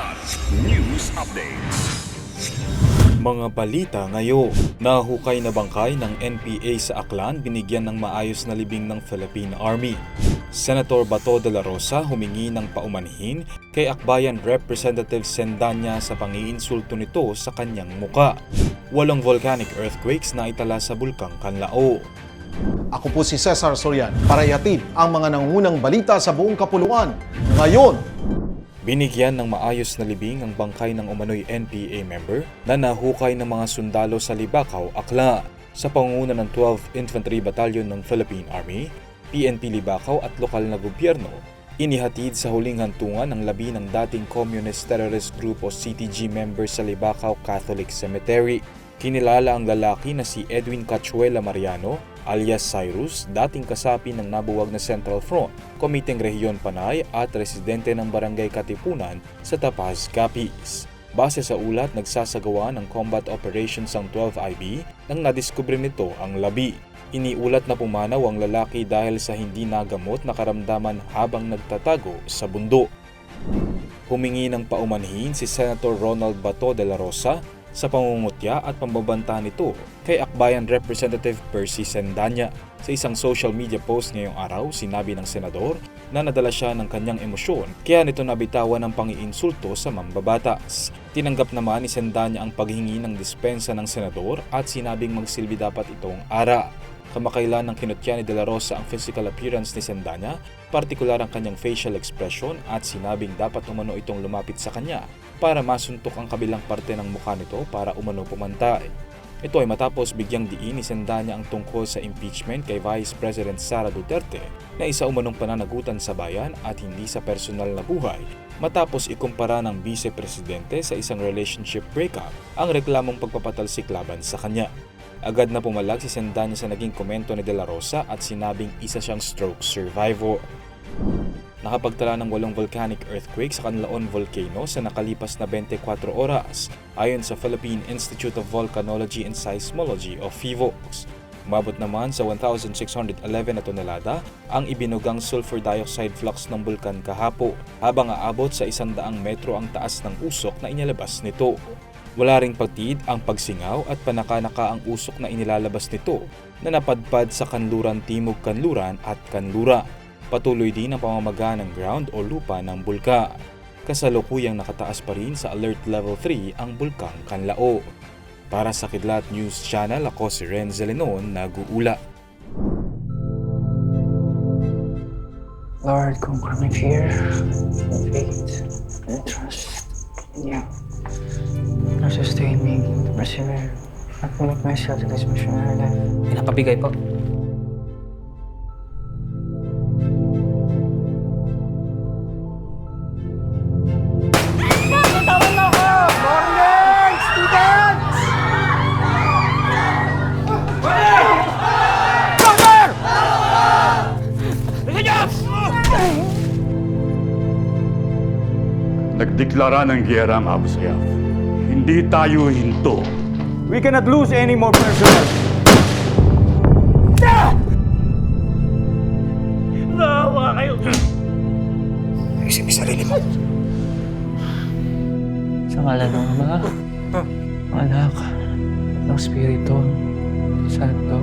Aklan News Updates. Mga balita ngayon. Nahukay na bangkay ng NPA sa Aklan binigyan ng maayos na libing ng Philippine Army. Senator Bato de la Rosa humingi ng paumanhin kay Akbayan Representative Sendanya sa pangiinsulto nito sa kanyang muka. Walong volcanic earthquakes na itala sa Bulkang Kanlao. Ako po si Cesar Sorian para ihatid ang mga nangunang balita sa buong kapuluan. Ngayon, Binigyan ng maayos na libing ang bangkay ng umano'y NPA member na nahukay ng mga sundalo sa Libakaw, Akla sa pangunguna ng 12th Infantry Battalion ng Philippine Army, PNP Libakaw at lokal na gobyerno. Inihatid sa huling hantungan ng labi ng dating Communist Terrorist Group o CTG member sa Libakaw Catholic Cemetery. Kinilala ang lalaki na si Edwin Cachuela Mariano alias Cyrus, dating kasapi ng nabuwag na Central Front, Komiteng Rehiyon Panay at residente ng Barangay Katipunan sa Tapaz, Capiz. Base sa ulat, nagsasagawa ng combat operations ang 12IB nang nadiskubre nito ang labi. Iniulat na pumanaw ang lalaki dahil sa hindi nagamot na karamdaman habang nagtatago sa bundok. Humingi ng paumanhin si Senator Ronald Bato de la Rosa sa pangungutya at pambabanta nito kay Akbayan Representative Percy Sendanya. Sa isang social media post ngayong araw, sinabi ng senador na nadala siya ng kanyang emosyon kaya nito nabitawan ng pangiinsulto sa mambabatas. Tinanggap naman ni Sendanya ang paghingi ng dispensa ng senador at sinabing magsilbi dapat itong ara. Kamakailan ng kinutya ni De La Rosa ang physical appearance ni Sendanya, partikular ang kanyang facial expression at sinabing dapat umano itong lumapit sa kanya para masuntok ang kabilang parte ng mukha nito para umano pumantay. Ito ay matapos bigyang diin ni Sendanya ang tungkol sa impeachment kay Vice President Sara Duterte na isa umanong pananagutan sa bayan at hindi sa personal na buhay matapos ikumpara ng Vice Presidente sa isang relationship breakup ang reklamong pagpapatalsik laban sa kanya. Agad na pumalag si Sendanya sa naging komento ni De La Rosa at sinabing isa siyang stroke survivor. Nakapagtala ng walong volcanic earthquake sa Canlaon Volcano sa nakalipas na 24 oras ayon sa Philippine Institute of Volcanology and Seismology o PHIVOLCS. Umabot naman sa 1,611 na tonelada ang ibinugang sulfur dioxide flux ng bulkan kahapo habang aabot sa 100 metro ang taas ng usok na inilabas nito. Wala ring pagtid ang pagsingaw at panakanaka ang usok na inilalabas nito na napadpad sa kanluran Timog Kanluran at Kanlura. Patuloy din ang pamamaga ng ground o lupa ng bulka. Kasalukuyang nakataas pa rin sa Alert Level 3 ang bulkang Kanlao. Para sa Kidlat News Channel, ako si Renzo Lenon, nag-uula. Lord, conquer my fear, faith, and trust in you. Persevere and commit myself to this missionary life. Pinapabigay po. Nagdeklara ng giyera ang Abu Sayyaf. Hindi tayo hinto. We cannot lose any more personnel. Sa ngalan ng Ama, Anak, ng Espiritu, Santo.